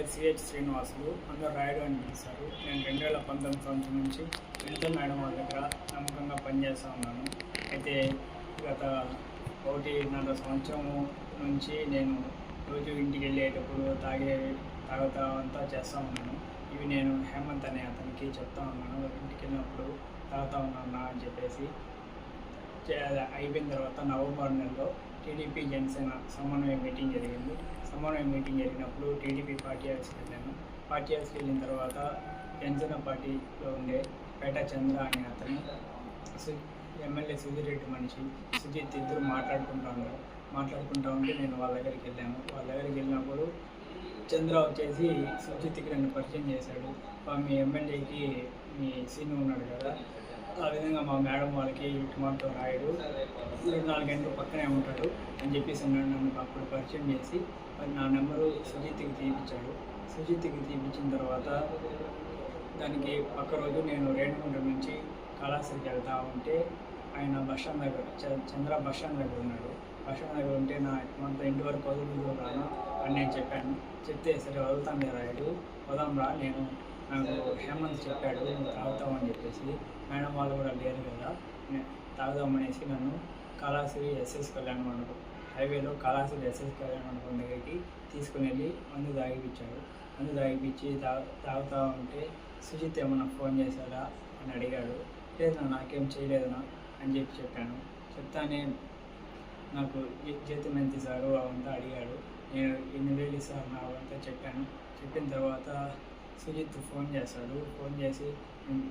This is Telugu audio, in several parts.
పేరు సిహెచ్ శ్రీనివాసులు అందరూ రాయడం అని పిలుస్తారు నేను రెండు వేల పంతొమ్మిది సంవత్సరం నుంచి వినిత మేడం వాళ్ళ దగ్గర నమ్మకంగా పనిచేస్తూ ఉన్నాను. అయితే గత ఒకటిన్నర సంవత్సరం నుంచి నేను రోజు ఇంటికి వెళ్ళేటప్పుడు తాగే తాగుతా అంతా చేస్తూ ఉన్నాను. ఇవి నేను హేమంత్ అనే అతనికి చెప్తా ఉన్నాను. ఇంటికి వెళ్ళినప్పుడు తాగుతా ఉన్నాను అని చెప్పేసి. అయిపోయిన తర్వాత నవంబర్ నెలలో టీడీపీ జనసేన సమన్వయ మీటింగ్ జరిగింది. సమన్వయ మీటింగ్ జరిగినప్పుడు టీడీపీ పార్టీ హౌస్కి వెళ్ళాను పార్టీ హౌస్కి వెళ్ళిన తర్వాత జనసేన పార్టీలో ఉండే పేట చంద్ర అనే అతను సు ఎమ్మెల్యే సుధీర్ రెడ్డి మనిషి సుజిత్ ఇద్దరు మాట్లాడుకుంటా ఉన్నారు. మాట్లాడుకుంటా ఉంటే నేను వాళ్ళ దగ్గరికి వెళ్ళాను వాళ్ళ దగ్గరికి వెళ్ళినప్పుడు చంద్ర వచ్చేసి సుజిత్కి నన్ను పరిచయం చేశాడు. మీ ఎమ్మెల్యేకి మీ సీన్ ఉన్నాడు కదా ఆ విధంగా మా మేడం వాళ్ళకి మాతో రాయడు. రెండు నాలుగు గంటలు పక్కనే ఉంటాడు అని చెప్పేసి నన్ను నన్ను అప్పుడు పరిచయం చేసి నా నెంబరు సుజిత్కి తీయించాడు సుజిత్కి తీయించిన తర్వాత దానికి పక్క రోజు నేను రేణుగుంట నుంచి కళాశ్రీకి వెళ్తా ఉంటే ఆయన బస్ స్టాండ్ దగ్గర చంద్ర బస్ స్టాండ్ దగ్గర ఉన్నాడు. బస్ స్టాండ్ దగ్గర ఉంటే నా మంత ఇంటి వరకు వదులు రాను అని నేను చెప్పాను. చెప్తే సరే వదులుతాను రాయుడు వదాం రా నేను నాకు హేమంత్ చెప్పాడు తాగుతామని చెప్పేసి. మేడం వాళ్ళు కూడా లేరు కదా తాగుదామనేసి నన్ను కళాశ్రీ ఎస్ఎస్ కళ్యాణ్ మండపం హైవేలో కళాశాల ఎస్ఎస్ కళ్యాణ మండపం దగ్గరికి తీసుకుని వెళ్ళి మందు తాగిపించాడు మందు తాగిపించి తా తాగుతా ఉంటే సుజిత్ ఏమన్నా ఫోన్ చేశాడా అని అడిగాడు. లేదు నాకేం చేయలేదనా అని చెప్పి చెప్పాను. చెప్తానే నాకు జీతం ఎంత ఇస్తారు అవంతా అడిగాడు. నేను ఎన్ని వేలు సార్ నా అవంతా చెప్పాను. చెప్పిన తర్వాత సుజిత్ ఫోన్ చేస్తాడు. ఫోన్ చేసి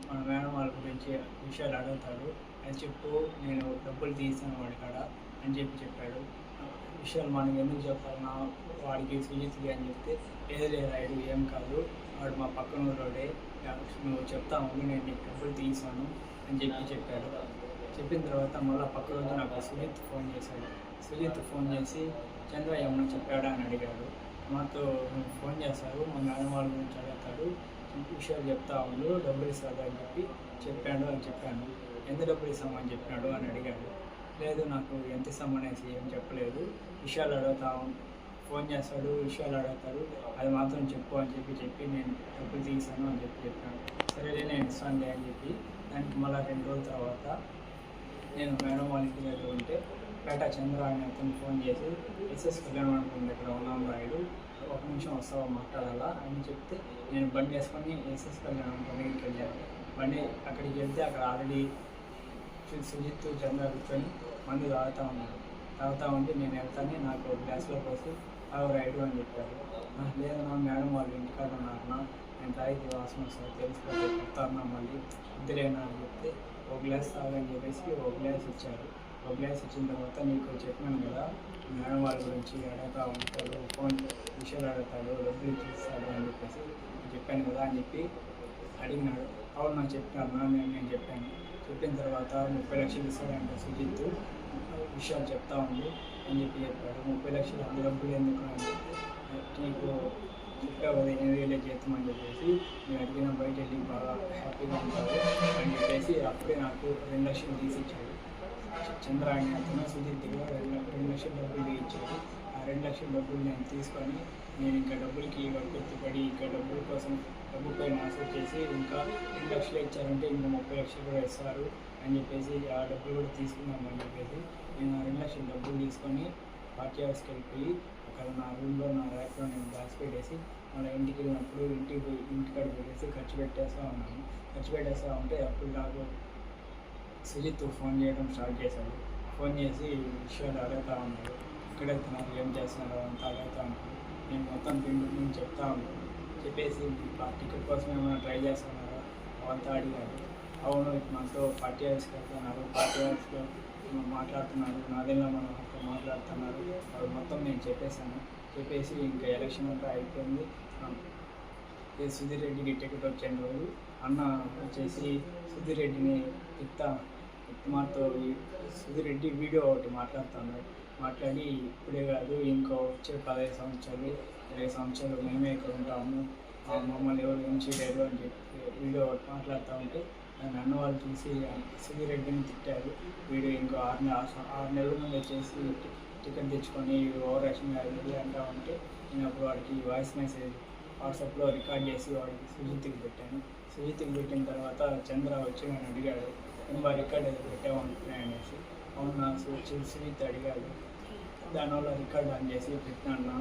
మన మేడం వాళ్ళ గురించి విషయాలు అడుగుతాడు అని చెప్పు నేను డబ్బులు తీసాను వాడి కాడ అని చెప్పి చెప్పాడు. విషయాలు మనకి ఎందుకు చెప్పాలన్నా వాడికి సుజిత్కి అని చెప్తే లేదు లేదు రైడు ఏం కాదు. వాడు మా పక్కన ఊరోడే నువ్వు చెప్తా ఉండి నేను నీకు డబ్బులు తీసాను అని చెప్పి చెప్పాడు చెప్పిన తర్వాత మళ్ళీ పక్క రోజు నాకు సుజిత్ ఫోన్ చేశాడు. సుజిత్ ఫోన్ చేసి చంద్ర ఏమన్నా చెప్పాడా? అని అడిగాడు. మాతో ఫోన్ చేశారు. మా మేడం వాళ్ళ గురించి అడుగుతాడు. విషయాలు చెప్తా ఉండు డబ్బులు ఇస్తాడు అని చెప్పి చెప్పాడు అని చెప్పాను. ఎంత డబ్బులు ఇస్తామని చెప్పినాడు? అని అడిగాడు. లేదు నాకు ఎంత ఇస్తామనేసి ఏం చెప్పలేదు. విషయాలు అడుగుతా ఫోన్ చేస్తాడు విషయాలు అడుగుతాడు అది మాత్రం చెప్పు అని చెప్పి చెప్పి నేను డబ్బులు తీసాను అని చెప్పి చెప్పాను. సరేలే నేను ఇస్తానులే అని చెప్పి దానికి మళ్ళీ రెండు రోజుల తర్వాత నేను మేడం వాళ్ళ ఇంటి దగ్గర ఉంటే పేట చంద్ర అని అతను ఫోన్ చేసి ఎస్ఎస్ కళ్యాణ మండపం దగ్గర ఉన్నాం రాయుడు ఒక నిమిషం వస్తావా మాట్లాడాలా? అని చెప్తే నేను బండి వేసుకొని ఎస్ఎస్ కళ్యాణ మండపం దగ్గరికి వెళ్ళాను. బండి అక్కడికి వెళ్తే అక్కడ ఆల్రెడీ సుజిత్ చంద్ర కూర్చొని మందు తాగుతా ఉన్నాడు. తాగుతూ ఉంటే నేను వెళ్తానే నాకు ఒక గ్లాస్లో పోసి అవి రైడు అని చెప్పారు లేదు నా మేడం వాళ్ళు ఇంటికాడ ఉన్నారన్నా నేను తాగితే వాసన వస్తుంది తెలిసిపోతే చెప్తాను మళ్ళీ ఇద్దరేనా అని చెప్తే ఒక గ్లాస్ తాగని చెప్పేసి ఒక గ్లాస్ ఇచ్చారు ఒక గ్లాస్ ఇచ్చిన తర్వాత నీకు చెప్పాను కదా మేడం వాళ్ళ గురించి అడగతా ఉంటాడు ఫోన్ విషయాలు అడుగుతాడు డబ్బులు ఇచ్చిస్తాడు అని చెప్పేసి చెప్పాను కదా అని చెప్పి అడిగినాడు. అవును నాకు చెప్పాను నేను నేను చెప్పాను. చెప్పిన తర్వాత ముప్పై లక్షలు ఇస్తాడంటే సుజిత్ విషయాలు చెప్తా ఉంది అని చెప్పి చెప్పాడు. ముప్పై లక్షలు అంత డబ్బులు ఎందుకు అంటే నీకు చెప్పావు కదా ఎనిమిది వేలే జీతం అని చెప్పేసి. నేను అడిగిన బయట వెళ్ళి బాగా హ్యాపీగా ఉంటావు అని చెప్పేసి అప్పుడే నాకు రెండు లక్షలు తీసి ఇచ్చాడు చంద్ర అనే అతను సుజిత్ రెండు రెండు లక్షల డబ్బులు ఇచ్చాడు ఆ రెండు లక్షల డబ్బులు నేను తీసుకొని నేను ఇంకా డబ్బులకి పడి ఇంకా డబ్బుల కోసం డబ్బు పైన ఆశ చేసి ఇంకా రెండు లక్షలు ఇచ్చారంటే ఇంకా ముప్పై లక్షలు కూడా ఇస్తారు. అని చెప్పేసి ఆ డబ్బులు కూడా తీసుకుందామని చెప్పేసి. నేను ఆ రెండు లక్షల డబ్బులు తీసుకొని పార్టీ హౌస్కి వెళ్ళిపోయి అక్కడ నా రూమ్లో నా ర్యాక్లో నేను దాచి పెట్టేసి మళ్ళీ ఇంటికి వెళ్ళినప్పుడు ఇంటికి పోయి ఇంటికాడ పెట్టేసి ఖర్చు పెట్టేస్తూ ఉన్నాను. ఖర్చు పెట్టేస్తూ ఉంటే అప్పుడు నాకు సుజిత్ ఫోన్ చేయడం స్టార్ట్ చేశాడు. ఫోన్ చేసి విషయాలు అడుగుతా ఉన్నాడు. ఎక్కడ వెళ్తున్నారు? ఏం చేస్తున్నారు? అంతా అడుగుతా ఉన్నాడు. నేను మొత్తం పిండి నేను చెప్తా ఉన్నాను. చెప్పేసి టికెట్ కోసం ఏమైనా ట్రై చేస్తున్నారా? అంతా అడిగాడు. అవును మనతో పార్టీ హౌస్కి వెళ్తున్నారు పార్టీ హౌస్లో మాట్లాడుతున్నారు నాదెల్లా మనం అక్కడ మాట్లాడుతున్నారు. అది మొత్తం నేను చెప్పేశాను. చెప్పేసి ఇంకా ఎలక్షన్ అంతా అయిపోయింది. సుధీర్ రెడ్డికి టికెట్ వచ్చిన రోజు. అన్న వచ్చేసి సుధీర్ రెడ్డిని ఇత్త మాతో సుధీర్ రెడ్డి వీడియో ఒకటి మాట్లాడుతున్నాడు మాట్లాడి ఇప్పుడే కాదు ఇంకో వచ్చే పదహైదు సంవత్సరాలు ఇరవై సంవత్సరాలు మేమే ఇక్కడ ఉంటాము. మమ్మల్ని ఎవరు ఉంచలేరు అని చెప్పి వీడియో ఒకటి మాట్లాడుతూ ఉంటే నన్ను అన్న వాళ్ళు చూసి సుధీర్ రెడ్డిని తిట్టారు. వీడు ఇంకో ఆరు నెల ఆరు నెలల ముందు వచ్చేసి టికెట్ తెచ్చుకొని ఓవర్ యాక్షన్ కాదు అంటా ఉంటే నేను అప్పుడు వాడికి వాయిస్ మెసేజ్ వాట్సాప్లో రికార్డ్ చేసి వాడికి సుజిత్కి పెట్టాను. సుజిత్కి పెట్టిన తర్వాత చంద్ర వచ్చి నన్ను అడిగాడు ఇంకా రికార్డ్ ఏదో పెట్టామనుకున్నా అనేసి. అవునా వచ్చి సుజిత్ అడిగాడు. దానివల్ల రికార్డ్ ఆన్ చేసి పెట్టినా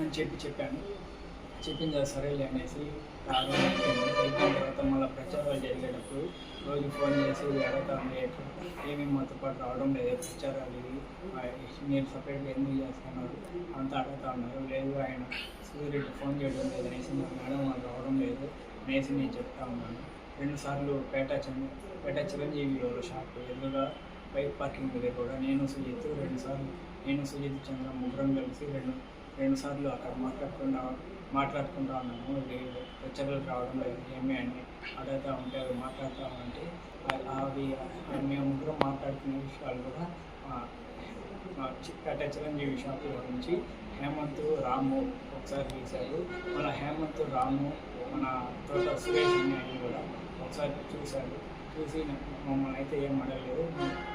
అని చెప్పి చెప్పాను. చెప్పిన సరేలే అనేసి రోజు అయిపోయిన తర్వాత మళ్ళీ ప్రచారాలు జరిగేటప్పుడు రోజు ఫోన్ చేసి అడగండి ఎక్కడ ఏమీ మాతో పాటు రావడం లేదు ప్రచారాలు ఇవి నేను మీరు సపరేట్గా ఎందుకు చేస్తున్నారు అంతా అడుగుతా ఉన్నారు లేదు ఆయన సూర్యుడు ఫోన్ చేయడం లేదు అనేసి మా మేడం వాళ్ళు రావడం లేదు అనేసి నేను చెప్తా ఉన్నాను రెండుసార్లు పేట చంద్ర పేట చిరంజీవి వాళ్ళ షాప్ ఎదురుగా బైక్ పార్కింగ్ దగ్గర కూడా నేను సుజిత్ రెండుసార్లు నేను సుజిత్ చంద్ర ముగ్గురం కలిసి రెండు రెండు సార్లు అక్కడ మాట్లాడకుండా మాట్లాడుకుంటా ఉన్నాము ప్రచారాలు రావడం లేదు. ఏమి అని అడుగుతూ ఉంటే అవి మాట్లాడుతూ ఉంటే అవి మేము ముగ్గురం మాట్లాడుకునే విషయాలు కూడా ఆ, చిరంజీవి షాప్ గురించి హేమంత్ రాము ఒకసారి చూశారు. మన హేమంత్ రాము మన తోట సురేష్ అని కూడా ఒకసారి చూశారు. చూసి మమ్మల్ని అయితే ఏం అడగలేదు.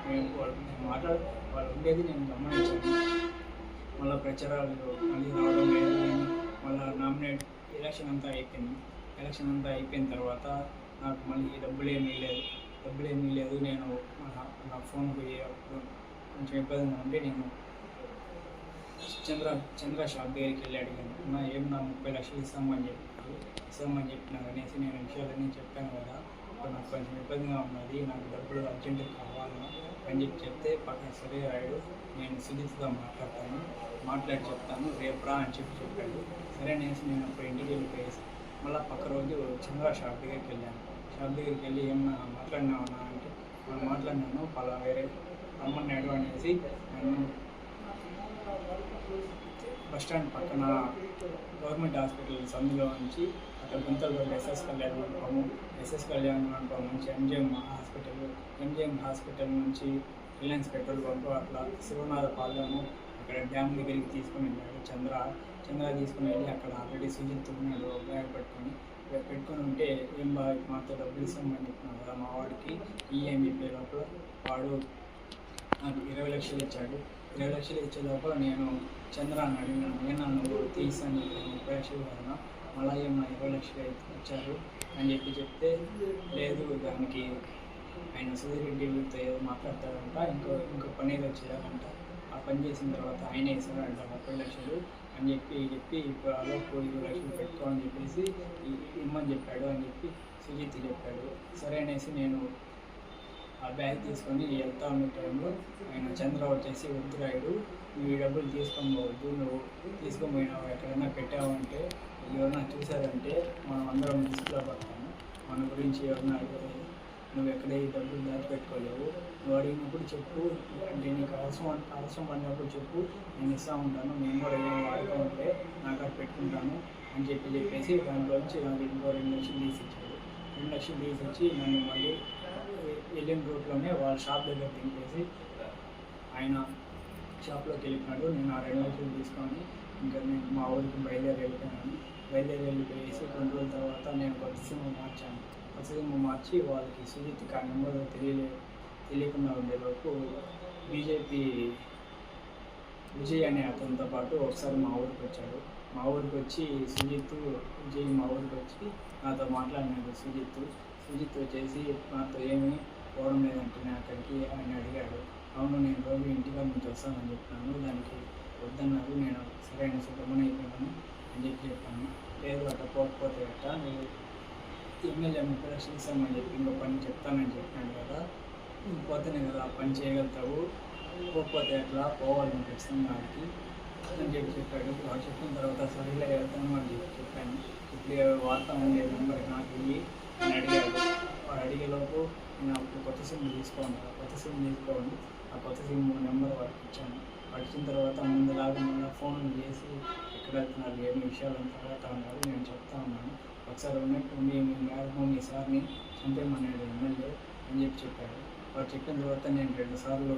మేము వాళ్ళు మేము మాట్లాడు వాళ్ళు ఉండేది నేను గమనించాను. మళ్ళీ ప్రచారాలు మళ్ళీ రావడం లేదు. నేను మళ్ళీ నామినేట్ ఎలక్షన్ అంతా అయిపోయింది. ఎలక్షన్ అంతా అయిపోయిన తర్వాత నాకు మళ్ళీ డబ్బులు ఏమీ లేదు డబ్బులు ఏమీ లేదు నేను నా- ఫోన్ పోయి అప్పుడు కొంచెం ఇబ్బందిగా ఉండి నేను చంద్ర చంద్ర షాప్ దగ్గరికి వెళ్ళి అడిగాను. నా ఏం నా ముప్పై లక్షలు ఇస్తామని చెప్పి ఇస్తామని చెప్పినా అనేసి నేను విషయాలన్నీ చెప్పాను కదా. నాకు కొంచెం ఇబ్బందిగా ఉన్నది. నాకు డబ్బులు అర్జెంటుగా కావాలి? అని చెప్పి చెప్తే పక్కన సరే రాయుడు నేను సుజిత్తో మాట్లాడతాను. మాట్లాడి చెప్తాను. రేపు రా అని చెప్పి చెప్పాడు. సరే అనేసి నేను అప్పుడు ఇంటికి వెళ్ళిపోయేసి మళ్ళీ పక్క రోజు చంద్ర షాప్ దగ్గరికి వెళ్ళాను. షాప్ దగ్గరికి వెళ్ళి ఏమన్నా మాట్లాడినావన్నా అంటే మనం మాట్లాడినాను పలా వేరే రమ్మన్నాడు అనేసి నన్ను బస్ స్టాండ్ పక్కన గవర్నమెంట్ హాస్పిటల్ సందులో నుంచి అక్కడ గుంతలు ఎస్ఎస్ కళ్యాణ్ మండపము ఎస్ఎస్ కళ్యాణ్ మండపం నుంచి ఎంజిఎం హాస్పిటల్ ఎంజిఎం హాస్పిటల్ నుంచి రిలయన్స్ పెట్రోల్ పంపు అట్లా శివనాథ పాలెము అక్కడ డ్యామ్ దగ్గరికి తీసుకుని వెళ్ళాడు. చంద్ర చంద్ర తీసుకుని వెళ్ళి అక్కడ ఆల్రెడీ సుజిత్ ఉన్నాడు బ్యాగ్ పెట్టుకొని. పెట్టుకొని ఉంటే ఏం బా మాతో డబ్బులు ఇస్తామని చెప్పినాను కదా మా వాడికి ఈఎంఈ పే లోపల వాడు నాకు ఇరవై లక్షలు ఇచ్చాడు. ఇరవై లక్షలు ఇచ్చే లోపల నేను చంద్ర అని అడిగినాను. నేను నువ్వు తీసాను ముప్పై లక్షలు కన్నా మళ్ళీ మా ఇరవై లక్షలు అయితే ఇచ్చారు అని చెప్పి చెప్తే లేదు దానికి ఆయన సూర్యరెడ్డితో ఏదో మాట్లాడతాడంట ఇంకో ఇంకో పని ఏదో చేయాలంట. పనిచేసిన పని చేసిన తర్వాత ఆయన ఇస్తాడంట ముప్పై లక్షలు అని చెప్పి చెప్పి ఇప్పుడు అలోపు ఇరవై లక్షలు పెట్టుకో అని చెప్పేసి ఇమ్మని చెప్పాడు అని చెప్పి సుజిత్ చెప్పాడు. సరే అనేసి నేను ఆ బ్యాగ్ తీసుకొని వెళ్తా ఉన్న టైంలో ఆయన చంద్ర వచ్చేసి వద్దురాయుడు నువ్వు ఈ డబ్బులు తీసుకొని పోవద్దు నువ్వు తీసుకొని పోయినావు? ఎక్కడైనా పెట్టావంటే ఎవరైనా చూసారంటే మనం అందరం డిస్ప్లో పడతాము. మన గురించి ఎవరైనా నువ్వు ఎక్కడ ఈ డబ్బులు దాచిపెట్టుకోలేవు నువ్వు అడిగినప్పుడు చెప్పు అంటే నీకు అవసరం అవసరం పడినప్పుడు చెప్పు నేను ఇస్తూ ఉంటాను నేను కూడా ఏమైనా వాడుతూ ఉంటే నాకు అది పెట్టుకుంటాను అని చెప్పి చెప్పేసి దాంట్లోంచి నాకు ఇంకో రెండు లక్షలు తీసి ఇచ్చాడు రెండు లక్షలు తీసి ఇచ్చి నన్ను మళ్ళీ వెళ్ళిన రూట్లోనే వాళ్ళ షాప్ దగ్గర దింపేసి ఆయన షాప్లోకి వెళ్ళిపోయాడు నేను ఆ రెండు లక్షలు తీసుకొని ఇంకా నేను మా ఊరికి బయలుదేరి వెళ్ళిపోయాను బయలుదేరి వెళ్ళిపోయేసి కొన్ని రోజుల తర్వాత నేను ఒక సిమ్ మార్చాను కొత్త మార్చి వాళ్ళకి సుజిత్ కానీ నెంబర్ తెలియలే తెలియకుండా ఉండేలోపు బీజేపీ విజయ్ అనే అతనితో పాటు ఒకసారి మా ఊరికి వచ్చాడు. మా ఊరికి వచ్చి సుజిత్ విజయ్ మా ఊరికి వచ్చి నాతో మాట్లాడినాడు సుజిత్. సుజిత్ వచ్చేసి నాతో ఏమీ పోవడం లేదంటే నేను అక్కడికి ఆయన అడిగాడు. అవును నేను రోజు ఇంటిగా నుంచి వస్తానని చెప్పాను. దానికి వద్దన్నారు. నేను సరైన సుబ్రహ్మణ్యం అయిపోయాను అని చెప్పి చెప్పాను. లేదు అట్ట పోకపోతే అట్ట. నేను ఎమ్మెల్యే ముప్పై లక్షలు ఇస్తామని చెప్పి ఇంకో పని చెప్తానని చెప్పాను కదా. పోతేనే కదా ఆ పని చేయగలుగుతావు. పోకపోతే అట్లా పోవాలి నువ్వు ఖచ్చితంగా అని చెప్పి చెప్పాడు. వాడు చెప్పిన తర్వాత సరిగ్గా వెళ్తాను అని చెప్పి చెప్పాను. ఇప్పుడు వార్త ఉండేది మరి నాకు వెళ్ళి నేను అడిగాడు. వాడు అడిగేలోపు నేను అప్పుడు కొత్త సిమ్ తీసుకోండి ఆ కొత్త సిమ్ తీసుకోండి. ఆ కొత్త సిమ్ నెంబర్ వాడికి ఇచ్చాను. పడిచిన తర్వాత ముందులాగా మళ్ళీ ఫోన్ చేసి ఎక్కడ వెళ్తున్నారు? ఏమి విషయాలు అంతా అడుగుతా నేను చెప్తా ఉన్నాను. ఒకసారి ఉన్నట్టు మీ మీ మేడం మీ సార్ని చంపేమన్నాడు ఎమ్మెల్యే అని చెప్పి చెప్పాడు. వాడు చెప్పిన తర్వాత నేను రెండు సార్లు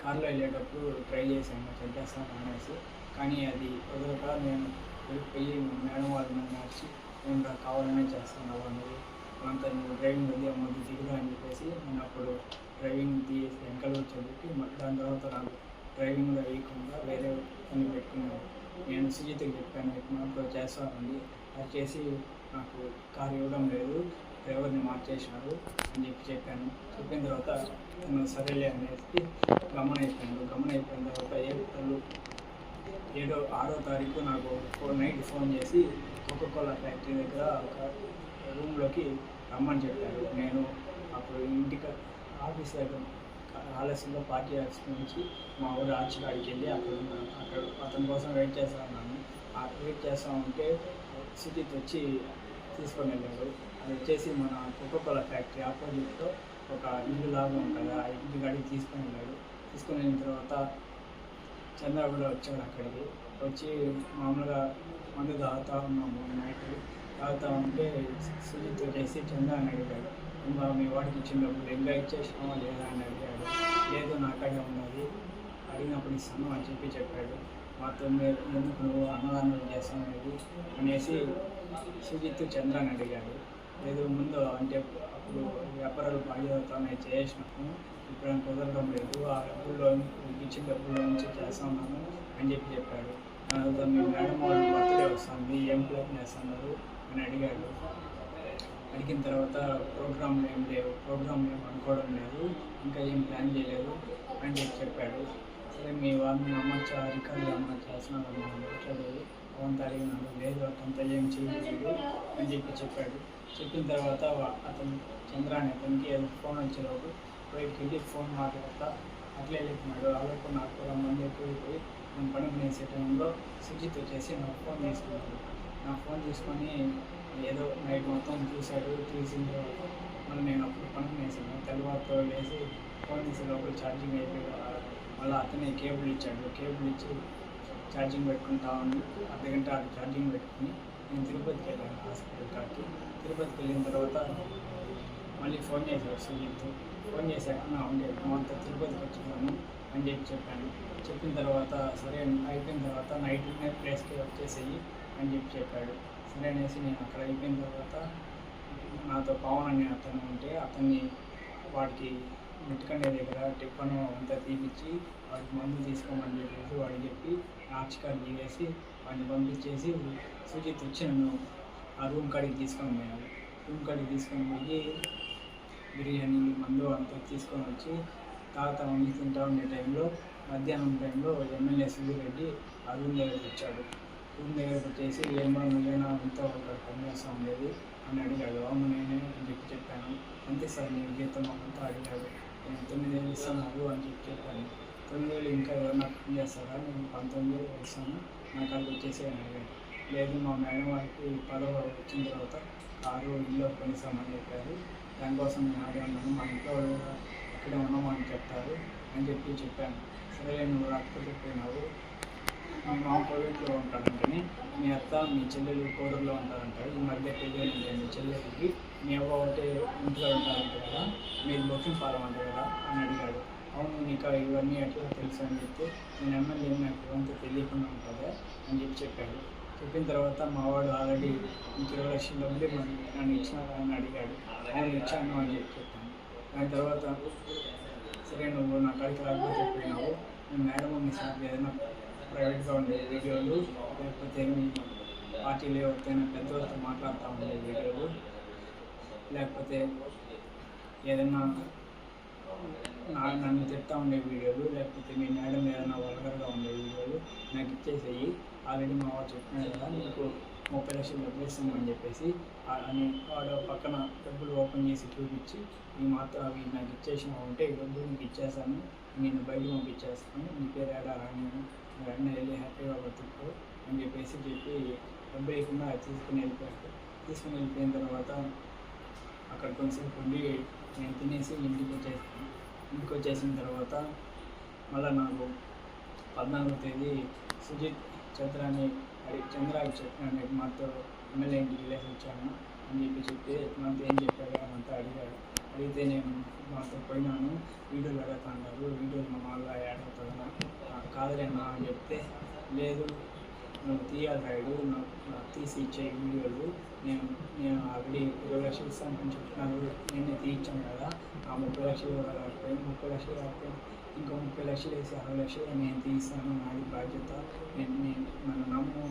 కార్లో వెళ్ళేటప్పుడు ట్రై చేశాను చంపేస్తాను అనేసి. కానీ అది వదలక నేను వెళ్ళిపోయి మేడం వాళ్ళు నన్ను మార్చి నేను రా కావాలనే చేస్తున్నావు అవన్నీ అంతా నువ్వు డ్రైవింగ్ వద్దు అమ్మద్దు దిగుదా అని చెప్పేసి నేను అప్పుడు డ్రైవింగ్ తీసి వెనకాల చదివి దాని తర్వాత నాకు డ్రైవింగ్ వేయకుండా వేరే పని పెట్టుకున్నాను. నేను సుజిత్కి చెప్పాను ఇటు చేస్తానండి దయచేసి నాకు కారు ఇవ్వడం లేదు. డ్రైవర్ని మార్చేసినారు అని చెప్పి చెప్పాను. చెప్పిన తర్వాత తను సరేలే అనేసి గమన అయిపోయాడు గమన అయిపోయిన తర్వాత ఏడు ఏడో ఆరో తారీఖు నాకు ఫోర్ నైట్ ఫోన్ చేసి కోకోకోలా ఫ్యాక్టరీ దగ్గర ఒక రూమ్లోకి రమ్మని చెప్పారు. నేను అప్పుడు ఇంటికి ఆఫీస్ దగ్గర ఆలస్యంలో పార్టీ ఆఫీస్ నుంచి మా ఊరు ఆర్చికాడికి వెళ్ళి అక్కడ ఉన్నాను అక్కడ అతని కోసం వెయిట్ చేస్తా ఉన్నాను. ఆ వెయిట్ చేస్తా ఉంటే సుజిత్ వచ్చి తీసుకొని వెళ్ళాడు. అది వచ్చేసి మన కోకోకోలా ఫ్యాక్టరీ ఆపోజిట్లో ఒక ఇల్లు లాగా ఉంటుంది. ఆ ఇంటి కాడికి తీసుకొని వెళ్ళాడు. తీసుకొని వెళ్ళిన తర్వాత చంద్ర కూడా వచ్చాడు అక్కడికి. వచ్చి మామూలుగా మందు తాగుతా ఉన్నాము నైట్ తాగుతా ఉంటే సుజిత్ వచ్చేసి చంద్ర అని అడిగాడు. ఇంకా మీ వాడికి ఇచ్చినప్పుడు ఎంగా ఇంకా ఇచ్చేసినావా లేదా? అని అడిగాడు. లేదు నాకాడే ఉన్నది. అడిగినప్పుడు ఇస్తాను అని చెప్పి చెప్పాడు. మాతో మీరు ఎందుకు నువ్వు అన్నదానం చేస్తావు అనేది అనేసి సుజిత్ చంద్ర అని అడిగాడు. లేదు ముందు అంటే అప్పుడు వ్యాపారాలు బాగా చేసినప్పుడు ఇప్పుడు కుదరడం లేదు. ఆ డబ్బుల్లో ఇచ్చిన డబ్బుల్లో నుంచి చేస్తా ఉన్నాను అని చెప్పి చెప్పాడు. తర్వాత మీ మేడం వాళ్ళు బర్త్డే వస్తుంది ఏం ప్లాన్ చేస్తున్నారు అని అడిగాడు. అడిగిన తర్వాత ప్రోగ్రామ్ ఏం లేవు ప్రోగ్రామ్ ఏం అనుకోవడం లేదు ఇంకా ఏం ప్లాన్ చేయలేదు అని చెప్పి చెప్పాడు. సరే మీ వాళ్ళని అమ్మచ్చా రికార్డు అమ్మచ్చా చేస్తున్నారు మాట్లాడలేదు మాట్లాడేది. అవంతా అడిగినాడు లేదు అతంతా ఏం చేయలేదు అని చెప్పి చెప్పాడు. చెప్పిన తర్వాత అతను చంద్ర అనే అతనికి ఫోన్ వచ్చేలోపు బయటికి వెళ్ళి ఫోన్ మాట్లాడతా అట్లే వెళ్ళిపోయినాడు అలాగే నాకు కూడా మంది ఎక్కువైపోయి నేను పని చేసే టైంలో సుజిత్ వచ్చేసి నాకు ఫోన్ తీసుకున్నాడు. నా ఫోన్ తీసుకొని ఏదో నైట్ మొత్తం చూశాడు చూసిన తర్వాత మళ్ళీ నేను అప్పుడు పని వేసాను తెల్లవారుతో లేచి ఫోన్ తీసే లోపల ఛార్జింగ్ అయిపోయి మళ్ళీ అతనే కేబుల్ ఇచ్చాడు. కేబుల్ ఇచ్చి ఛార్జింగ్ పెట్టుకుంటా ఉండి అర్ధగంట అది ఛార్జింగ్ పెట్టుకుని నేను తిరుపతికి వెళ్ళాను హాస్పిటల్ కాడికి. తిరుపతికి వెళ్ళిన తర్వాత మళ్ళీ ఫోన్ చేశాడు సుజిత్ ఫోన్ చేశాక నా ఉండే అంతా తిరుపతికి వచ్చినాను అని చెప్పి చెప్పాను చెప్పిన తర్వాత సరే అయిపోయిన తర్వాత నైట్ ప్లేస్కి వచ్చేసేయి అని చెప్పి చెప్పాడు. సరే అనేసి నేను అక్కడ అయిపోయిన తర్వాత నాతో పవన్ అనే అతను ఉంటే అతన్ని వాడికి మిట్టుకండే దగ్గర టిఫన్ అంతా తీపిచ్చి వాడికి మందు తీసుకోమని చెప్పేసి వాడికి చెప్పి ఆర్చికారు దిగేసి వాడిని పంపించేసి సుజిత్ వచ్చి నన్ను ఆ రూమ్ కాడికి తీసుకొని పోయాను రూమ్ కాడికి తీసుకొని పోయి బిర్యానీ మందు అంతా తీసుకొని వచ్చి తాత ఉండి తింటా ఉండే టైంలో మధ్యాహ్నం టైంలో ఎమ్మెల్యే సుబ్బిరెడ్డి ఆ రూమ్ దగ్గరికి వచ్చాడు. రూమ్ దగ్గరికి వచ్చేసి ఏమో ఏమైనా అంతా ఒక పని చేస్తా ఉండేది అని అడిగాడు. అవును నేనే అని చెప్పి చెప్పాను. అంతే సార్ నేను జీతం అంతా అడిగాడు. నేను తొమ్మిది వేలు ఇస్తున్నారు అని చెప్పి చెప్పాను. తొమ్మిది వేలు ఇంకా ఎవరన్నా పని చేస్తారా? నేను పంతొమ్మిది వేలు ఇస్తాను. నాకు అది వచ్చేసి అని అడిగాడు. లేదు మా మేడం వారికి పదవ వచ్చిన తర్వాత కారు ఇల్లు కొనిస్తామని చెప్పారు. దానికోసం నేను ఆడే ఉన్నాను. మా ఇంట్లో ఇక్కడ ఉన్నామని చెప్తారు అని చెప్పి చెప్పాను. సరే నువ్వు రాకపోతే పోయినావు. మీ మామ ప్రైవేట్లో ఉంటాడంటని మీ అత్త మీ చెల్లెలు కోడూరులో ఉంటారంట. ఈ మధ్య పెళ్ళి మీ చెల్లెలకి మీ అవ్వ ఒకటే ఇంట్లో ఉంటారంట కదా మీరు బొక్కింగ్ పాలం కదా అని అడిగాడు. అవును నీకు ఇవన్నీ ఎట్లా తెలుసు అని చెప్తే నేను ఎమ్మెల్యే నాకు ఇవంతా తెలియకుండా ఉంటుందా అని చెప్పి చెప్పాడు. చెప్పిన తర్వాత మా వాడు ఆల్రెడీ ఇంక ఇరవై లక్షల డబ్బులు నన్ను ఇచ్చినారా అని అడిగాడు. అవును ఇచ్చాను అని చెప్పి చెప్పాను. దాని తర్వాత సరే నువ్వు నా కాడికి రాకపోతే పోయినావు మీ మేడం మీ సార్ ఏదైనా ప్రైవేట్గా ఉండే వీడియోలు. లేకపోతే మీ పార్టీలో ఎవరితోనైనా పెద్దవాళ్ళతో మాట్లాడుతూ ఉండే వీడియోలు. లేకపోతే ఏదైనా నా నన్ను చెప్తా ఉండే వీడియోలు లేకపోతే మీ మేడం ఏదైనా వల్గర్గా ఉండే వీడియోలు నాకు ఇచ్చేసేయి. ఆల్రెడీ మా వాడు చెప్పినాడు కదా నీకు ముప్పై లక్షలు డబ్బులు ఇస్తామని చెప్పేసి అని వాడు పక్కన డబ్బులు ఓపెన్ చేసి చూపించి ఈ మాత్రం అవి నాకు ఇచ్చేసినా ఉంటే ఈ డబ్బులు నీకు ఇచ్చేసాను నేను బయటకు పంపించేస్తాను. నీ పేరు ఏడా రాను వెంటనే వెళ్ళి హ్యాపీగా బతుకు అని చెప్పేసి చెప్పి డబ్బు వేయకుండా తీసుకుని వెళ్ళిపోయాడు. తీసుకుని వెళ్ళిపోయిన తర్వాత అక్కడ కొంచెంసేపు ఉండి నేను తినేసి ఇంటికి వచ్చేసాను ఇంటికి వచ్చేసిన తర్వాత మళ్ళీ నాకు పద్నాలుగో తేదీ సుజిత్ చంద్రాని అని చంద్ర చెప్పినాను మాతో ఎమ్మెల్యే ఇంటికి వెళ్ళేసి వచ్చాను. అని చెప్పి చెప్తే నాతో ఏం చెప్పాడు అని అంతా అడిగాడు. అడిగితే నేను మాతో పోయినాను వీడియోలు అడుగుతున్నారు వీడియోలు మా వాళ్ళు యాడ్ అవుతుందా నాకు కాదులేనా అని చెప్తే లేదు నువ్వు తీయాలి రాయుడు నాకు నాకు తీసి ఇచ్చే వీడియోలు నేను నేను ఆల్రెడీ ఇరవై లక్షలు ఇస్తానని చెప్తున్నాను నేనే తీయించాను కదా ఆ ముప్పై లక్షలు కాకపోయి ముప్పై లక్షలు కాకపోయి ఇంకో ముప్పై లక్షలు వేసి అరవై లక్షలు నేను తీస్తాను నాది బాధ్యత. నేను నేను నన్ను నమ్ము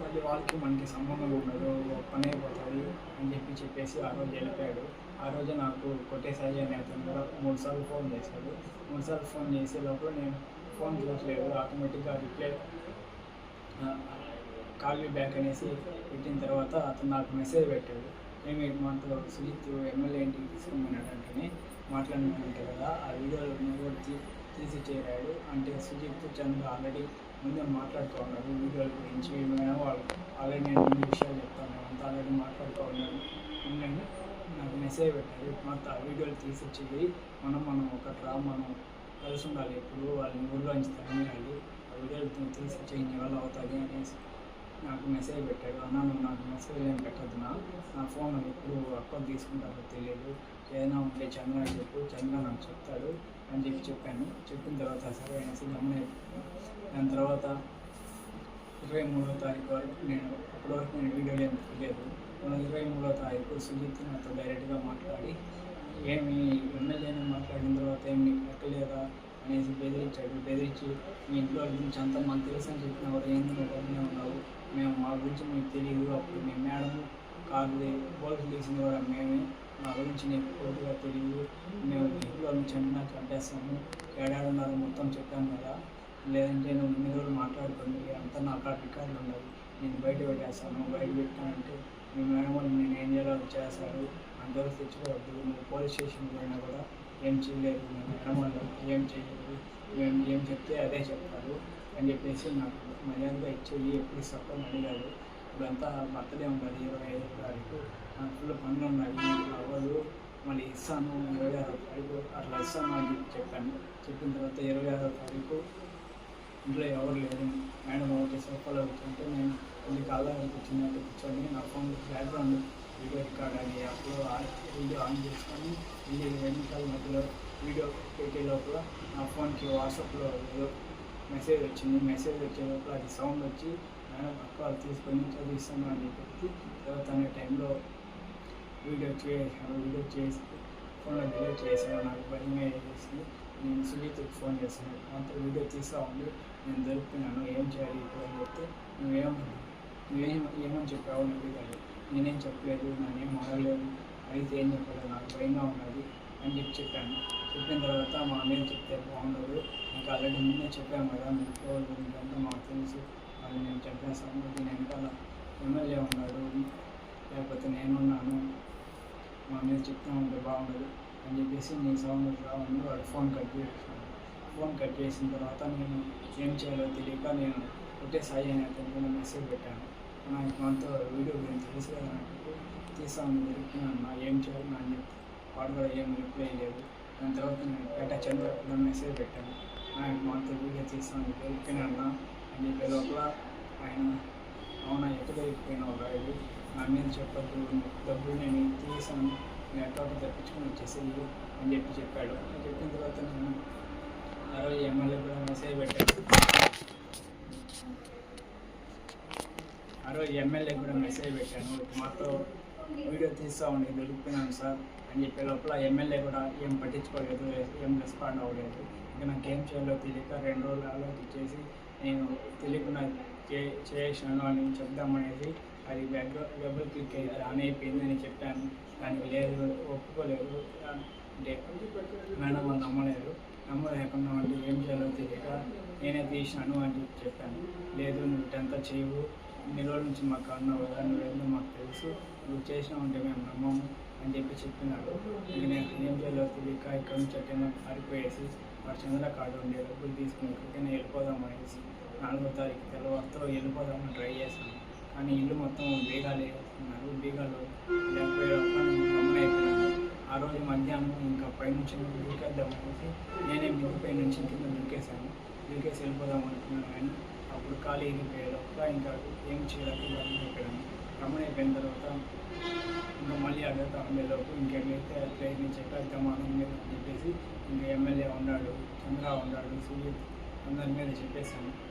మళ్ళీ వాళ్ళకి మనకి సంబంధం ఉండదు పని అయిపోతుంది అని చెప్పి చెప్పేసి ఆ రోజు వెళ్ళిపోయాడు. ఆ రోజు నాకు కొట్టేసాయి అని అతను కూడా మూడు సార్లు ఫోన్ చేశాడు. మూడు సార్లు ఫోన్ చేసే లోపల నేను ఫోన్ చూడలేదు ఆటోమేటిక్గా రిప్లై కాల్ బ్యాక్ అనేసి పెట్టిన తర్వాత అతను నాకు మెసేజ్ పెట్టాడు. ఏమి మాతో సుజిత్ ఎమ్మెల్యే ఇంటికి తీసుకున్నాడు అంటే మాట్లాడినంటే కదా ఆ వీడియోలో కూడా తీసి చేరాడు. అంటే సుజిత్ చంద్ర ఆల్రెడీ ముందే మాట్లాడుకున్నారు వీడియోల గురించి ఏమైనా వాళ్ళు అలాగే నేను ఇన్ని విషయాలు చెప్తాను. అంతా అలాగే మాట్లాడుతూ ఉన్నాను ఉండండి నాకు మెసేజ్ పెట్టారు. మొత్తం ఆ వీడియోలు తీసి మనం మనం ఒక డ్రా మనం కలిసి ఉండాలి. ఎప్పుడు వాళ్ళని ఊళ్ళోంచి తరమేయాలి. ఆ వీడియోలు తీసుకొచ్చి ఇన్ని వల్ల అవుతుంది అనేసి నాకు మెసేజ్ పెట్టాడు అన్న నువ్వు నాకు మెసేజ్ ఏం పెట్టద్దు నా. ఫోన్ ఎప్పుడు అకౌంట్ తీసుకుంటారో తెలియదు. ఏదైనా ఉంటే చంద్ర చెప్పు. చంద్ర నాకు చెప్తాడు అని చెప్పి చెప్పాను. చెప్పిన తర్వాత సరే అనేసి గమనే దాని తర్వాత ఇరవై మూడో తారీఖు వరకు నేను అప్పటివరకు నేను వీడియోలు ఏం తెలియదు ఇరవై మూడో తారీఖు సుజిత్ నాతో డైరెక్ట్గా మాట్లాడి ఏమి ఎమ్మెల్యేని మాట్లాడిన తర్వాత ఏమి నీకు అనేసి బెదిరించాడు. బెదిరించి మీ ఇంట్లో గురించి అంతా మాకు తెలుసు అని చెప్పిన వారు ఏంది నువ్వు ఉన్నావు? మేము మా గురించి మీకు తెలియదు అప్పుడు మీ మేడం కారు పోలీసులు తీసింది కూడా మేమే. మా గురించి నీకు పూర్తిగా తెలియదు మేము ఇంట్లో నుంచి అన్నా కట్టేస్తాము ఏడాడున్నారు మొత్తం చెప్పాము కదా. లేదంటే నువ్వు ఇన్ని రోజులు మాట్లాడుకుంది అంతా నా కాడ రికార్డులు ఉండవు. నేను బయట పెట్టేస్తాను బయట పెట్టానంటే మీ మేడం వాళ్ళు నేను ఏం చేయాలో చేస్తారు. అంతవరకు తెచ్చుకోవద్దు నువ్వు పోలీస్ స్టేషన్ పోయినా కూడా ఏం చేయలేదు. మీ మేడం వాళ్ళు ఏం చేయలేదు మేము ఏం చెప్తే అదే చెప్తారు అని చెప్పేసి నాకు మర్యాదగా ఇచ్చేది ఎప్పుడు సపోర్ట్ అడిగారు ఇప్పుడంతా బర్త్డే ఉండాలి ఇరవై ఐదో తారీఖు. నాకు ఫుల్ పనులు ఉన్నాయి అవ్వదు మళ్ళీ ఇస్తాను ఇరవై ఆరో తారీఖు అట్లా ఇస్తాను అని చెప్పి చెప్పాను. చెప్పిన తర్వాత ఇరవై ఆరో తారీఖు ఇంట్లో ఎవరు లేరు. మేడం ఒకటి సోఫాలో కూర్చుంటే నేను కొన్ని కాళ్ళ కూర్చున్నట్టు కూర్చొని నా ఫోన్ బ్యాక్గ్రౌండ్ వీడియో రికార్డ్ అని అప్పుడు వీడియో ఆన్ చేసుకొని వీడియో రెండు మధ్యలో వీడియో పెట్టే లోపల నా ఫోన్కి వాట్సాప్లో ఏదో మెసేజ్ వచ్చింది. మెసేజ్ వచ్చే లోపల అది సౌండ్ వచ్చి మేడం అక్క వాళ్ళు తీసుకొని చదివిస్తాను అని చెప్పి తర్వాత అనే టైంలో వీడియో చేసాను వీడియో చేసి ఫోన్లో డిలీట్ చేశాను. నాకు భయమే చేసింది నేను సునీతకి ఫోన్ చేశాను. అంత వీడియో తీసా ఉంది నేను దొరుకుతున్నాను ఏం చేయాలి ఇప్పుడు అని చెప్తే నువ్వేం నువ్వేం ఏమని చెప్పావు అని అడిగాడు నేనేం చెప్పలేదు నేనేం ఆడలేదు అయితే ఏం చెప్పలేదు నాకు భయంగా ఉన్నది అని చెప్పి చెప్పాను. చెప్పిన తర్వాత మా అన్నయ్య చెప్తే బాగుండదు నాకు ఆల్రెడీ ముందే చెప్పాము కదా మీకు ఇదంతా మాకు తెలుసు అది నేను చెప్పేస్తాను దీని వెనకాల ఎమ్మెల్యే ఉన్నాడు లేకపోతే నేనున్నాను మా అన్నయ్య చెప్తా ఉంటే బాగుండదు అని చెప్పేసి నీ సౌండ్ రావని వాడు ఫోన్ కట్ చేసాను ఫోన్ కట్ చేసిన తర్వాత నేను ఏం చేయాలో తెలియక నేను ఒకటే సాయి అనే అతను మెసేజ్ పెట్టాను. నాకు మనతో వీడియో గురించి తెలుసు కదా నాకు. తీస్తాను ఏం చేయాలి? నా అని చెప్పి వాడు కూడా ఏం రిప్లై లేదు. దాని తర్వాత నేను పేట చంద్ర కూడా మెసేజ్ పెట్టాను. ఆయన మనతో వీడియో తీసాను దొరికినా అని చెప్పే లోపల ఆయన అవునా ఎక్కడ ఒక రాయుడు నా మీద చెప్పద్దు డబ్బులు నేను తీసాను. నేను అకౌంట్ తెప్పించుకొని వచ్చేసేయి అని చెప్పి చెప్పాడు. చెప్పిన తర్వాత నేను ఆ రోజు ఎమ్మెల్యే కూడా మెసేజ్ పెట్టాను ఆ రోజు ఎమ్మెల్యే కూడా మెసేజ్ పెట్టాను. మాతో వీడియో తీస్తా ఉండి దొరికిపోయినాను సార్ అని చెప్పే లోపల ఎమ్మెల్యే కూడా ఏం పట్టించుకోలేదు ఏం రెస్పాండ్ అవ్వలేదు. ఇంకా నాకు ఏం చేయాలో తెలియక రెండు రోజులు ఆలోచించేసి నేను తెలియకుండా చే చేసాను అని చెప్దామనేది అది వెబ్ వెబ్ క్లిక్ అయితే ఆన్ అయిపోయిందని చెప్పాను. దానికి లేదు ఒప్పుకోలేదు. అంటే మేడం వాళ్ళు నమ్మలేదు. నమ్మలేకుండా అంటే ఏం చేయాలో తెలియక నేనే తీసినాను అని చెప్పి చెప్పాను. లేదు నువ్వు టెన్త్ చేయవు. ఇన్ని రోజుల నుంచి మాకు అన్నావు కదా నువ్వేందో మాకు తెలుసు. నువ్వు చేసినావు అంటే మేము నమ్మము అని చెప్పి చెప్పినాడు ఇక నేను ఏం చేయాలో తెలియక ఇక్కడ నుంచి ఎక్కడైనా పారిపోయేసి వాడు చంద్ర కార్డు ఉండే డబ్బులు తీసుకుని ఎక్కడికైనా వెళ్ళిపోదాం అనేసి నాలుగో తారీఖు తెల్లవారితో వెళ్ళిపోదామని ట్రై చేశాను. కానీ ఇల్లు మొత్తం బీగాలు వేస్తున్నారు. బీగాలు లేకపోయేటప్పుడు నేను ఆ రోజు మధ్యాహ్నం ఇంకా పైనుంచి దూకేద్దాం అనేసి నేనే మిద్దిపై నుంచి కింద దూకేశాను. దూకేసి వెళ్ళిపోదాం అనుకున్నాను కానీ అప్పుడు ఖాళీ ఎగిరిపోయే ఇంకా ఏం చేయలేక రమణ అయిపోయిన తర్వాత ఇంకా మళ్ళీ అడగతా ఉండేలోపు ఇంకేమైతే ట్రైన్ నుంచి ఎక్కడైతే మీద చెప్పేసి ఇంకా ఎమ్మెల్యే ఉన్నాడు చంద్ర ఉన్నాడు సూర్య అందరి మీద చెప్పేశాను.